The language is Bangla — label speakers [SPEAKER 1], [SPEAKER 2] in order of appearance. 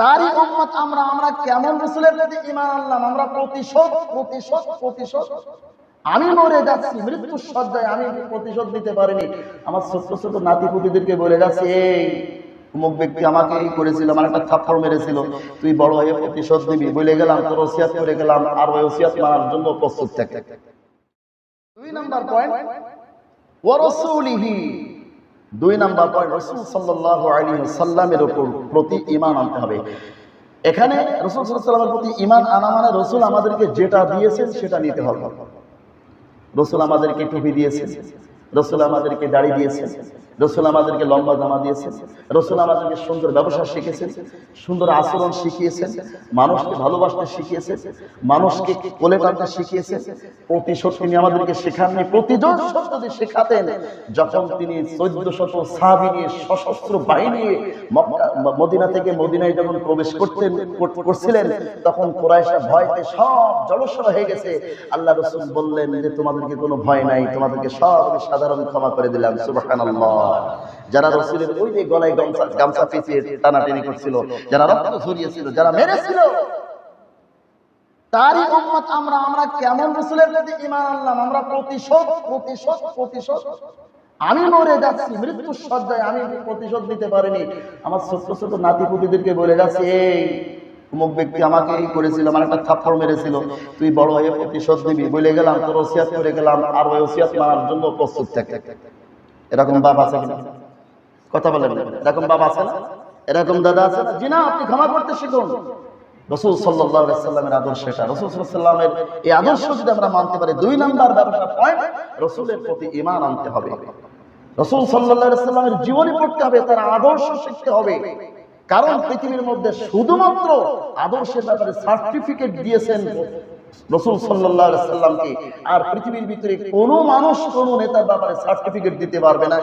[SPEAKER 1] তারই উম্মত আমরা আমরা কেমন রসুলের প্রতি ইমান আনলাম? আমরা প্রতিশোধ প্রতিশোধ প্রতিশোধ। আমি মরে যাচ্ছি, মৃত্যুর সজ্জায় আমি প্রতিশোধ নিতে পারিনি। আমার ছোট্ট ছোট নাতি পুতিদেরকে বলে যাচ্ছি, এই, অমুক ব্যক্তি আমাকে এই করেছিল? আমার একটা থাপ্পড় মেরেছিল। তুই বড় হয়ে প্রতিশোধ দিবি বলে গেলাম, তোর ওসিয়াত করে গেলাম, আর ওই ওসিয়াত মানার জন্য প্রস্তুত থাকে। দুই নাম্বার পয়েন্ট ওয়ারাসূলিহি দুই নাম্বার পয়েন্ট রসুল সাল্লাহ আলী সাল্লামের ওপর প্রতি ইমান আনতে হবে। এখানে রসুল সাল্লামের প্রতি ইমান আনা মানে রসুল আমাদেরকে যেটা দিয়েছেন সেটা নিতে হবে। রসুল আমাদেরকে টুপি দিয়েছেন, রসুল আমাদেরকে দাড়ি দিয়েছেন রসুল আমাদেরকে লম্বা জামা দিয়েছেন, রসুল আমাদেরকে সুন্দর ব্যবসা শিখেছেন, সুন্দর আচরণ শিখিয়েছেন, মানুষকে ভালোবাসতে শিখিয়েছেন, মানুষকে কোলে টানতে শিখিয়েছেন প্রতিশোধ তিনি আমাদেরকে শেখাননি, প্রতিজন যদি শেখাতেন। যখন তিনি চোদ্দ শত সাহাবি নিয়ে, সশস্ত্র বাহিনী মদিনা থেকে মদিনায় যখন প্রবেশ করতেন, কর- করছিলেন, তখন কোরাইশা ভয়তে সব জলস্বর হয়ে গেছে। আল্লাহ রসুল বললেন যে, তোমাদেরকে কোনো ভয় নাই, তোমাদেরকে সব সাধারণ ক্ষমা করে দিলাম, সুবহানাল্লাহ। যারা রসুলের ওই যে গলায় গামছা গামছা পেঁচিয়ে টানাটানি করছিল, যারা রক্ত ঝরিয়েছিল, যারা মেরেছিল, তারই উম্মত আমরা আমরা কেমন রসুলের প্রতি ইমান আনলাম? আমরা প্রতিশোধ প্রতিশোধ প্রতিশোধ। আমি মরে যাচ্ছি, মৃত্যুর সজ্জায় আমি প্রতিশোধ নিতে পারিনি। আমার ছোট্ট ছোট নাতি পুতিদেরকে বলে যাচ্ছি, এই, অমুক ব্যক্তি আমাকে এই করেছিল, আমার একটা থাপ্পড় মেরেছিল। তুই বড় হয়ে প্রতিশোধ দিবি বলে গেলাম, তোর ওসিয়াত করে গেলাম, আর ওই ওসিয়াত মানার জন্য প্রস্তুত থাকে। এরকম বাপ আছে কথা বলেন এরকম বাবা আছে না? এরকম দাদা আছে জি আপনি ক্ষমা করতে শিখুন। রসুল সাল্লামের আদর্শ এটা। রসুল সাল্লামের এই আদর্শ যদি আমরা মানতে পারি, দুই নাম্বার ব্যবসা পয়েন্ট রসুলের প্রতি ইমান আনতে হবে। রসুল সাল্লাহ সাল্লামের জীবনী পড়তে হবে, তার আদর্শ শিখতে হবে। কারণ পৃথিবীর মধ্যে শুধুমাত্র আদর্শের ব্যাপারে সার্টিফিকেট দিয়েছেন রসুল সাল্লাহ সাল্লামকে আর পৃথিবীর ভিতরে কোনো মানুষ কোনো নেতার ব্যাপারে সার্টিফিকেট দিতে পারবে না।